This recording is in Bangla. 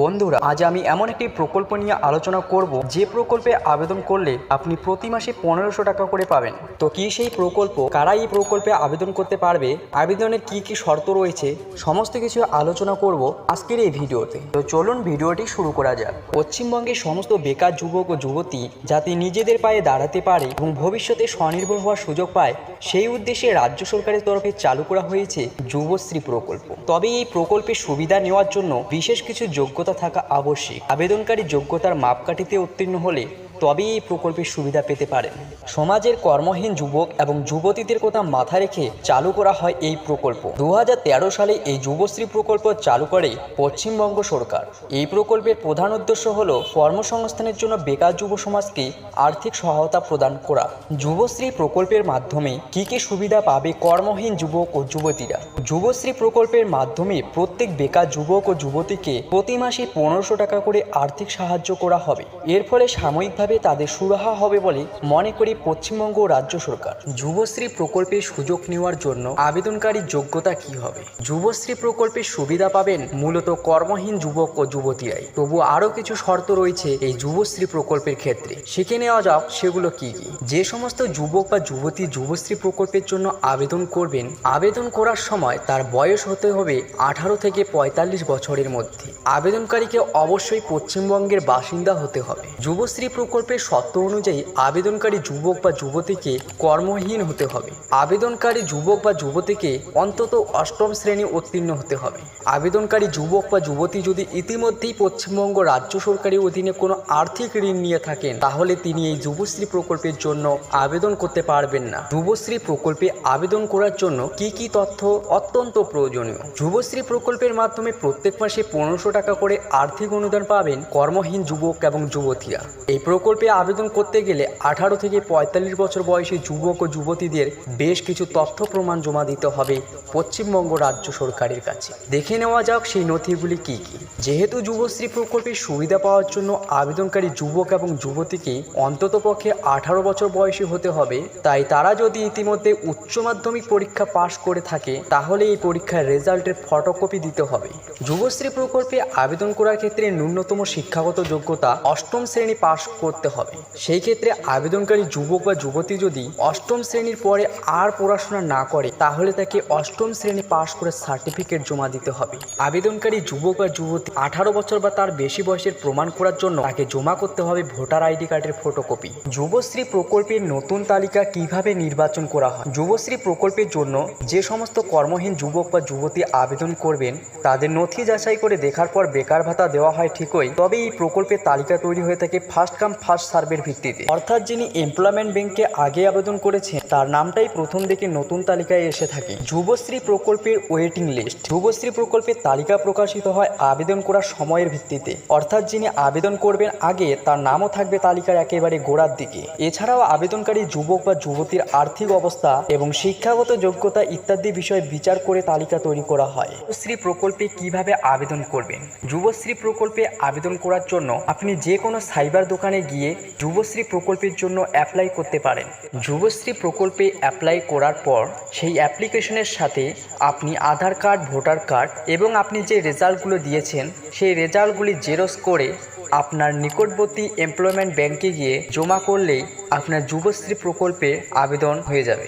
বন্ধুরা, আজ আমি এমন একটি প্রকল্প নিয়ে আলোচনা করব যে প্রকল্পে আবেদন করলে আপনি প্রতি মাসে পনেরোশো টাকা করে পাবেন। তো কি সেই প্রকল্প? কারা এই প্রকল্পে আবেদন করতে পারবে? আবেদনের কি কি শর্ত রয়েছে? সমস্ত কিছু আলোচনা করব আজকের এই ভিডিওতে। তো চলুন ভিডিওটি শুরু করা যাক। পশ্চিমবঙ্গের সমস্ত বেকার যুবক ও যুবতী যাতে নিজেদের পায়ে দাঁড়াতে পারে এবং ভবিষ্যতে স্বনির্ভর হওয়ার সুযোগ পায়, সেই উদ্দেশ্যে রাজ্য সরকারের তরফে চালু করা হয়েছে যুবশ্রী প্রকল্প। তবে এই প্রকল্পের সুবিধা নেওয়ার জন্য বিশেষ কিছু যোগ্যতা থাকা আবশ্যিক। আবেদনকারী যোগ্যতার মাপকাঠিতে উত্তীর্ণ হলে তবেই এই প্রকল্পের সুবিধা পেতে পারেন। সমাজের কর্মহীন যুবক এবং যুবতীদের কথা মাথা রেখে চালু করা হয় এই প্রকল্প। দুহাজার তেরো সালে এই যুবশ্রী প্রকল্প চালু করে পশ্চিমবঙ্গ সরকার। এই প্রকল্পের প্রধান উদ্দেশ্য হল কর্মসংস্থানের জন্য বেকার যুব সমাজকে আর্থিক সহায়তা প্রদান করা। যুবশ্রী প্রকল্পের মাধ্যমে কি কি সুবিধা পাবে কর্মহীন যুবক ও যুবতীরা? যুবশ্রী প্রকল্পের মাধ্যমে প্রত্যেক বেকার যুবক ও যুবতীকে প্রতি মাসে পনেরোশো টাকা করে আর্থিক সাহায্য করা হবে। এর ফলে সাময়িকভাবে তাদের সুরাহা হবে বলে মনে করি পশ্চিমবঙ্গ রাজ্য সরকার? যুবশ্রী প্রকল্পের সুযোগ নেওয়ার জন্য আবেদনকারী যোগ্যতা কি হবে? যুবশ্রী প্রকল্পের সুবিধা পাবেন মূলত কর্মহীন যুবক ও যুবতীরাই। তবু আরও কিছু শর্ত রয়েছে এই যুবশ্রী প্রকল্পের ক্ষেত্রে। শিখে নেওয়া যাক সেগুলো কি কি। যে সমস্ত যুবক বা যুবতী যুবশ্রী প্রকল্পের জন্য আবেদন করবেন, আবেদন করার সময় তার বয়স হতে হবে আঠারো থেকে পঁয়তাল্লিশ বছরের মধ্যে। আবেদনকারীকে অবশ্যই পশ্চিমবঙ্গের বাসিন্দা হতে হবে। যুবশ্রী প্রকল্পের শর্ত অনুযায়ী আবেদনকারী যুবক বা যুবতীকে কর্মহীন হতে হবে। আবেদনকারী যুবক বা যুবতীকে অন্তত অষ্টম শ্রেণি উত্তীর্ণ হতে হবে। আবেদনকারী যুবক বা যুবতী যদি ইতিমধ্যেই পশ্চিমবঙ্গ রাজ্য সরকারের অধীনে কোনো আর্থিক ঋণ নিয়ে থাকেন, তাহলে তিনি এই যুবশ্রী প্রকল্পের জন্য আবেদন করতে পারবেন না। যুবশ্রী প্রকল্পে আবেদন করার জন্য কি কি তথ্য অত্যন্ত প্রয়োজনীয়? যুবশ্রী প্রকল্পের মাধ্যমে প্রত্যেক মাসে পনেরোশো টাকা করে আর্থিক অনুদান পাবেন কর্মহীন যুবক এবং যুবতীরা। এই প্রকল্পে আবেদন করতে গেলে আঠারো থেকে পঁয়তাল্লিশ বছর বয়সী যুবক ও যুবতীদের বেশ কিছু তথ্য প্রমাণ জমা দিতে হবে পশ্চিমবঙ্গ রাজ্য সরকারের কাছে। দেখে নেওয়া যাক সেই নথিগুলি কি কি। যেহেতু যুবশ্রী প্রকল্পের সুবিধা পাওয়ার জন্য আবেদনকারী যুবক এবং যুবতীকে অন্ততপক্ষে আঠারো বছর বয়সী হতে হবে, তাই তারা যদি ইতিমধ্যে উচ্চ মাধ্যমিক পরীক্ষা পাশ করে থাকে, তাহলে এই পরীক্ষার রেজাল্টের ফটোকপি দিতে হবে। যুবশ্রী প্রকল্পে আবেদন করার ক্ষেত্রে ন্যূনতম শিক্ষাগত যোগ্যতা অষ্টম শ্রেণি পাশ করতে হবে। সেই ক্ষেত্রে আবেদনকারী যুবক বা যুবতী যদি অষ্টম শ্রেণির পরে আর পড়াশোনা না করে, তাহলে তাকে অষ্টম শ্রেণি পাশ করে সার্টিফিকেট জমা দিতে হবে। আবেদনকারী যুবক বা যুবতী আঠারো বছর বা তার বেশি বয়সের প্রমাণ করার জন্য তাকে জমা করতে হবে ভোটার আইডি কার্ডের ফটোকপি। যুবশ্রী প্রকল্পের নতুন তালিকা কীভাবে নির্বাচন করা হয়? যুবশ্রী প্রকল্পের জন্য যে সমস্ত কর্মহীন যুবক বা যুবতী আবেদন করবেন, তাদের নথি যাচাই করে দেখার পর বেকার ভাতা দেওয়া হয় ঠিকই, তবে এই প্রকল্পের তালিকা তৈরি হয়ে থাকে ফার্স্ট কাম ফার্স্ট সার্ভের ভিত্তিতে। অর্থাৎ যিনি এমপ্লয়মেন্ট ব্যাংকে আগে আবেদন করেছেন, তার নামটাই প্রথম দিকে নতুন তালিকায় এসে থাকে। যুবশ্রী প্রকল্পের ওয়েটিং লিস্ট। যুবশ্রী প্রকল্পের তালিকা প্রকাশিত হয় আবেদন করার সময়ের ভিত্তিতে। অর্থাৎ যিনি আবেদন করবেন আগে, তার নামও থাকবে তালিকার একেবারে গোড়ার দিকে। এছাড়াও আবেদনকারী যুবক বা যুবতীর আর্থিক অবস্থা এবং শিক্ষাগত যোগ্যতা ইত্যাদি বিষয়ে বিচার করে তালিকা তৈরি করা হয়। যুবশ্রী প্রকল্পে কীভাবে আবেদন করবেন? যুবশ্রী প্রকল্পে আবেদন করার জন্য আপনি যে কোনো সাইবার দোকানে গিয়ে যুবশ্রী প্রকল্পের জন্য অ্যাপ্লাই করতে পারেন। যুবশ্রী প্রকল্পে অ্যাপ্লাই করার পর সেই অ্যাপ্লিকেশনের সাথে আপনি আধার কার্ড ভোটার কার্ড এবং আপনি যে রেজাল্টগুলো দিয়েছেন, সেই রেজাল্টগুলি জেরক্স করে আপনার নিকটবর্তী এমপ্লয়মেন্ট ব্যাংকে গিয়ে জমা করলেই আপনার যুবশ্রী প্রকল্পে আবেদন হয়ে যাবে।